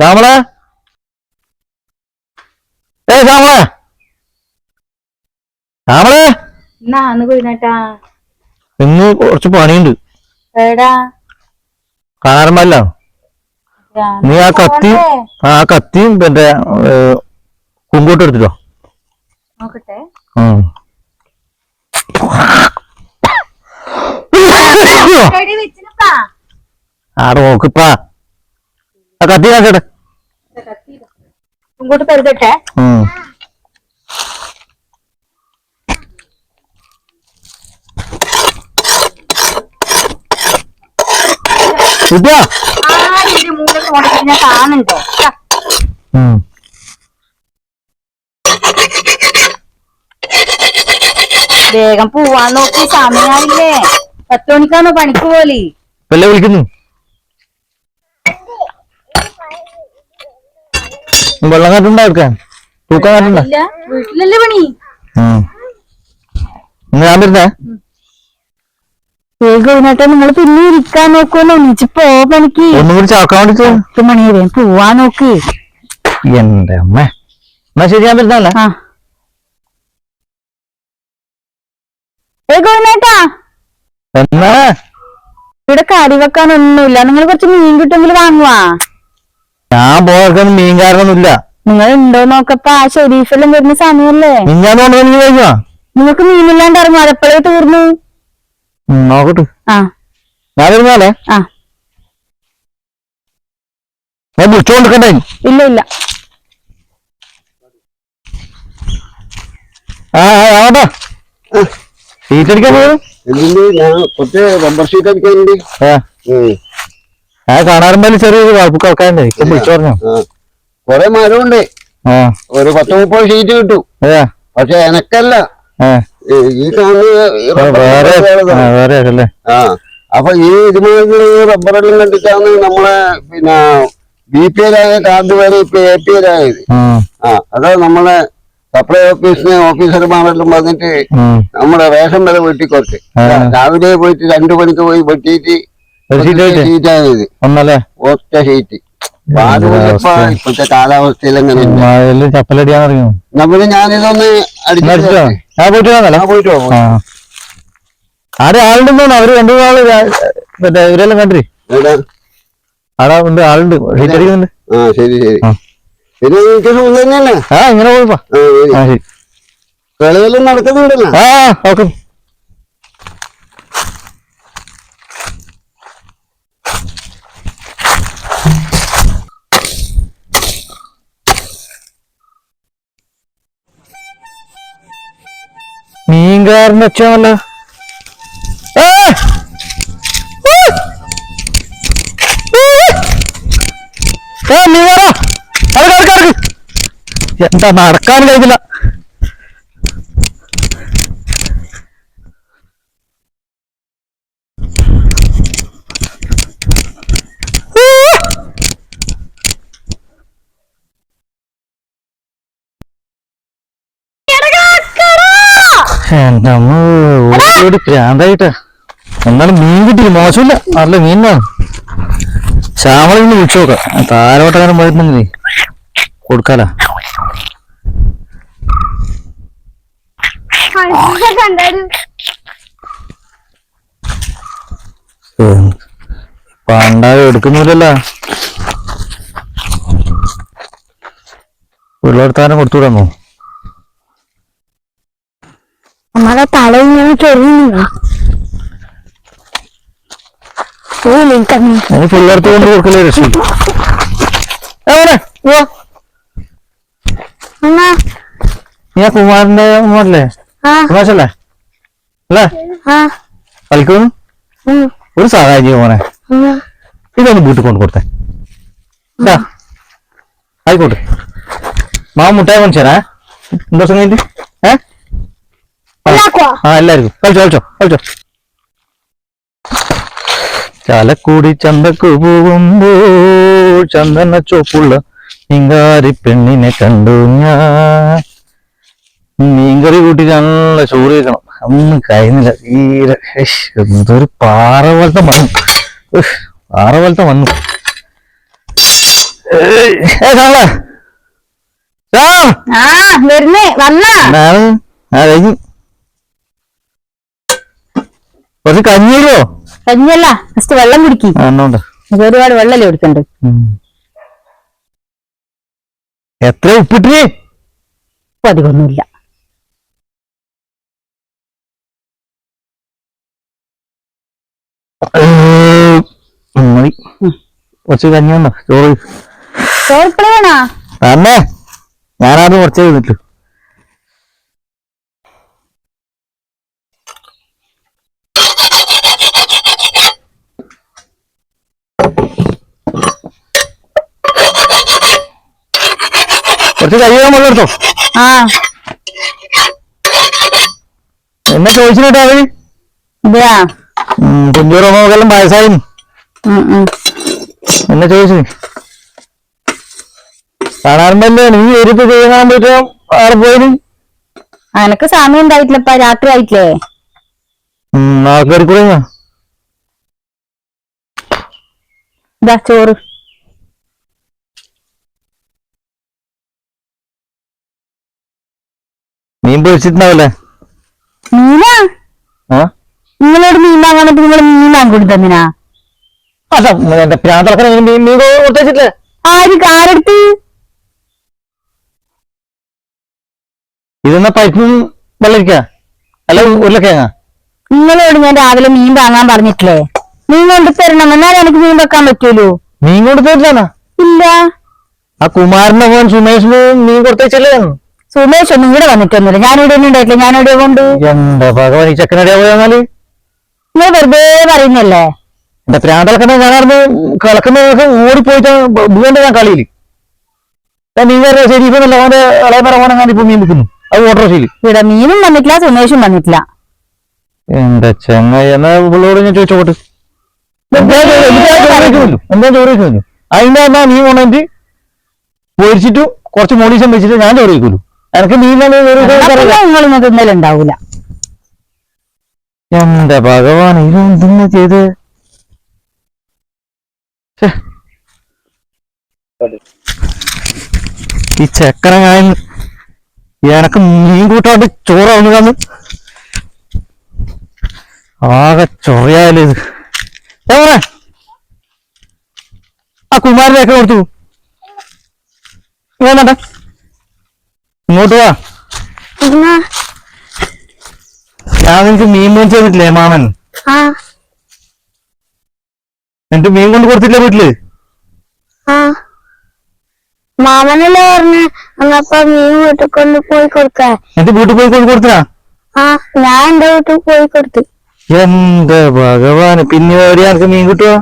ശ്യാമളെ? ഏ ശ്യാമളെ. ശ്യാമളെ? എന്നാന്ന് കുഴിനട്ടാ. ഇന്ന് കുറച്ച് പണിയുണ്ട്. എടാ കാണാറമ്പല്ല നീ ആ കത്തി ആ കത്തിയും പിന്നെ കുങ്കോട്ട് എടുത്തിട്ടോ. നോക്കട്ടെ. ആടെ നോക്കിപ്പാ ആ കത്തി കാണിച്ചോട്ടെ ഇങ്ങോട്ട് പെരുതട്ടെ ഞാൻ കാണുന്നുണ്ടോ. വേഗം പോവാൻ നോക്കി സമയായില്ലേ. പത്ത് മണിക്കാണോ പണിക്ക് പോലെ വിളിക്കുന്നു? വെള്ളം കാട്ടുണ്ടോ എടുക്കാൻ തൂക്കം കാട്ടുണ്ടോ വീട്ടിലല്ലേ പണി? ഞാൻ വരുന്നേ? നിങ്ങൾ പിന്നെ ഇരിക്കാൻ നോക്കുമല്ലോ ഒന്നിച്ച് പോ പണിക്ക്. ഒന്നും കൂടി ചാക്കാൻ വേണ്ടിട്ട്. പത്ത് മണി വരെ പോവാൻ നോക്ക്. എന്റെ അമ്മ. എന്നാ ശരി ഞാൻ വരുന്നല്ലേ കുഴിനട്ടാ എന്നാ? ഇവിടെ കറി വെക്കാനൊന്നുമില്ല നിങ്ങൾ കുറച്ച് മീൻ കിട്ടുമെങ്കിൽ വാങ്ങുവാ. ഞാൻ പോകാൻ മീൻ കാരണമൊന്നുമില്ല നിങ്ങൾ ഉണ്ടോ നോക്കപ്പ ആ ഷെരീഫെല്ലാം വരുന്ന സമയല്ലേ? മിഞ്ഞാന്ന് കഴിഞ്ഞാ എനിക്ക് നിങ്ങൾക്ക് മീനില്ലാണ്ട് ഇറങ്ങും അതെപ്പോഴേ തീർന്നു? നോക്കട്ടെ. ആ. ഞാൻ വരുന്നാലേ ആ. ഞാൻ വിളിച്ചോണ്ടിരിക്കണ്ടേ ഇല്ല ഇല്ല. ആ ആ, ആവട്ടെ. സീറ്റ് അടിക്കാൻ പോകും എന്തിന്റെ ഞാൻ കുറച്ച് റബ്ബർ ഷീറ്റ് അടിക്കാനുണ്ട് ആ. കാണാറുമ്പോൾ ചെറിയൊരു വായ്പ ആൾക്കാരുണ്ട്. ഇപ്പൊ വിളിച്ചു പറഞ്ഞു? ആ. കൊറേ മരമുണ്ട് ആ. ഒരു പത്ത് മുപ്പത് ഷീറ്റ് കിട്ടു. പക്ഷെ എനക്കല്ല. ഈ കാണുന്ന ആ. ആ, ആ. അപ്പൊ ഈ ഇതുമാതിരി റബ്ബറെല്ലാം കണ്ടിട്ടാണ് നമ്മളെ പിന്നെ ബി പി എല്ലായ കാർഡ് വരെ ഇപ്പൊ എ പി എല്ലായത് ആ. അതാ നമ്മളെ സപ്ലൈ ഓഫീസിന് ഓഫീസർമാരെല്ലാം വന്നിട്ട് നമ്മളെ നമ്മുടെ റേഷൻ വില വെട്ടി കുറച്ച് ആ. രാവിലെ പോയിട്ട് രണ്ടു മണിക്ക് പോയി വെട്ടിയിട്ട് ഒന്നല്ലേ? ഒറ്റ ഷീറ്റ്. ഇപ്പോഴത്തെ കാലാവസ്ഥയിൽ എങ്ങനെ മഴയിൽ ചപ്പലടിയാൻ തുടങ്ങിയോ നമ്മൾ ഞാനിതൊന്ന് അടിച്ചോ ഞാൻ പോയിട്ട് വന്നല്ലേ പോയിട്ട് അവർ രണ്ടു നാൾ മറ്റേ ഇവരെല്ലാം കണ്ടി ആടാ ഉണ്ട് ആളുണ്ട്. ഷീറ്റ് അടിക്കുന്നുണ്ട്. ആ ശരി ശരി. ആ. ശരി എനിക്ക് തന്നെയല്ലേ? ആ ഇങ്ങനെ പോയിപ്പാ. കളിയെല്ലാം നടക്കുന്നുണ്ടല്ലോ. ആ ഓക്കെ മീൻകാരൻ വെച്ചാണല്ലോ എന്താ നടക്കാൻ കഴിയില്ല എന്റെ അമ്മ ഓടി പ്രാന്തായിട്ടാ. എന്നാലും മീൻ കിട്ടില്ല മോശമില്ല. നല്ല മീനാണ്. ശ്യാമള ഇന്ന് വിളിച്ചു നോക്കാം. താരോട്ടക്കാരൻ പോയിട്ടുണ്ടെങ്കിലേ കൊടുക്കാലാ? പണ്ടാ എടുക്കുന്നില്ലല്ലോ. പിള്ളേർത്താനം കൊടുത്തുവിടാമോ? നമ്മുടെ തല ഇങ്ങനെ ചൊറിയുന്നു പിള്ളേർക്ക് കൊണ്ട് കൊടുക്കലേ രക്ഷ കുമാരന്റെ മോനല്ലേ? ആ. കുമാശല്ലേ അല്ലേ? കളിക്കുന്നു? ഒരു സഹായം മോനെ. ഇതൊന്ന് വീട്ടിൽ കൊണ്ട് കൊടുത്തേ. ആയിക്കോട്ടെ. മാ മുട്ടായി മനുഷ്യനാ എന്താ ഉണ്ടാക്കുവോ? ആ എല്ലാവർക്കും. കളിച്ചോ കളിച്ചോ കളിച്ചോ. ചാലക്കുടി ചന്തക്ക് പോകുമ്പോൾ ചന്ദന ചോപ്പുള്ള മീൻകാരി പെണ്ണിനെ കണ്ടു ഞാൻ. മീൻകറി കൂട്ടി നല്ല ചോറ് വെക്കണം. ഒന്നും കഴിയുന്നില്ല. തീരെ എന്തൊരു പാറ പോലത്തെ മണ്ണു. പാറ പോലത്തെ മണ്ണു. ഏ ആ വരുന്നേ വന്നാ. ആ കഴിഞ്ഞു. കുറച്ച് കഞ്ഞിരോ കഞ്ഞല്ല ഫസ്റ്റ് വെള്ളം കുടിക്കി. ഒരുപാട് വെള്ളല്ലേ കുടിക്കണ്ട്? എത്ര ഉപ്പിട്ടേ ഇപ്പൊ അധികമൊന്നുമില്ല. മതി. കുറച്ച് കഞ്ഞി വന്നോ ചോറ്. ചോറിപ്പള വേണോ? തന്നെ ഞാനാദ്യം കുറച്ചേ നിന്നിട്ടു കുറച്ച് കഴിയാൻ എടുത്തോ ആ. എന്നെ ചോദിച്ചിട്ടാ അവർ ഇതാ. വയസ്സായി ഉം, ഉം. എന്നെ ചോദിച്ചു കാണാറുണ്ടല്ലേ നീ എരിപ്പ് ചെയ്യാൻ പറ്റുമോ ആടെ പോയി അനക്ക് സമയം ഉണ്ടായിട്ടില്ലപ്പ രാത്രി ആയിട്ടില്ലേ? ആൾക്കാർ കൂടെ ചോറ്. മീൻ പൊരിച്ചിട്ടുണ്ടാവല്ലേ മീനാ? നിങ്ങളോട് മീൻ വാങ്ങാൻ നിങ്ങൾ മീൻ വാങ്ങിക്കൊണ്ട് തന്നിനാ? അതാ എന്റെ പ്രാന്തളക്കണ മീൻ മീൻ ആര് കാരെടുത്ത് ഇതെന്നാ പരിപ്പും വെള്ളരിക്ക? അല്ല ഉരുളക്കിഴങ്ങ? നിങ്ങളോട് ഞാൻ രാവിലെ മീൻ വാങ്ങാൻ പറഞ്ഞിട്ടില്ലേ? മീൻ കൊണ്ട് തരണം എന്നാലും എനിക്ക് മീൻ വെക്കാൻ പറ്റൂലോ മീൻ കൊടുത്തേച്ചാണ് ഇല്ല. ആ കുമാരന്റെ മോൻ സുമേഷിന് മീൻ കൊടുത്തേച്ചല്ലേ സുമേഷ് ഒന്നും ഇവിടെ വന്നിട്ടൊന്നുമില്ല. ഞാനിവിടെ ഒന്നും ഉണ്ടായിട്ടില്ല. ഞാനിവിടെ കൊണ്ട് എന്താ ഭഗവാൻ ഈ ചെക്കനടിയാ പോയാൽ നിങ്ങൾ വെറുതെ പറയുന്നല്ലേ എന്റെ പ്രാന്തളക്കണ ഞാനറിഞ്ഞ് ഓടിപ്പോയിട്ട് വീണ്ടും ഞാൻ കളിയിൽ. മീൻ അവന്റെ അത് ഓട്ടോറിക്ഷയിൽ ഇവിടെ മീനും വന്നിട്ടില്ല സുമേഷും വന്നിട്ടില്ല. എന്താ ചെങ്ങായി? എന്നാ ഇവളോട് ഞാൻ ചോദിച്ചോട്ട് എന്താ ചോദിക്കുന്നു അതിന്റെ എന്നാ നീ കൊണ്ടിട്ട് പൊരിച്ചിട്ടും കുറച്ച് മോഡീസം വെച്ചിട്ട് ഞാൻ ചോറ് ചോദിക്കുള്ളൂ എനിക്ക് മീനാണ് നിങ്ങളൊന്നും എന്റെ ഭഗവാൻ ഇതെന്തിനാ ചെയ്ത്. ഈ ചെക്കനങ്ങായ എനക്ക് മീൻ കൂട്ടാണ്ട് ചോറാവുന്നതാന്ന് ആകെ ചൊറയായാലും ഇത്. എങ്ങനെ ആ കുമാരനെയൊക്കെ കൊടുത്തു. ഇങ്ങോട്ടെ ഇങ്ങോട്ട് വാ. ഞാൻ നിനക്ക് മീൻ മേടിച്ചു തന്നിട്ടില്ലേ മാമൻ എന്നിട്ട് മീൻ കൊണ്ട് കൊടുത്തില്ലേ വീട്ടിൽ? മാമനല്ലേ പറഞ്ഞ് അങ്ങപ്പ മീൻ വീട്ടിൽ കൊണ്ട് പോയി കൊടുക്കാൻ. എന്നിട്ട് വീട്ടിൽ പോയി കൊണ്ട് കൊടുത്തിനാ? ആ ഞാൻ എന്റെ വീട്ടിൽ പോയി കൊടുത്തു. എന്റെ ഭഗവാന് പിന്നെ എവിടെയാ മീൻ കിട്ടുക?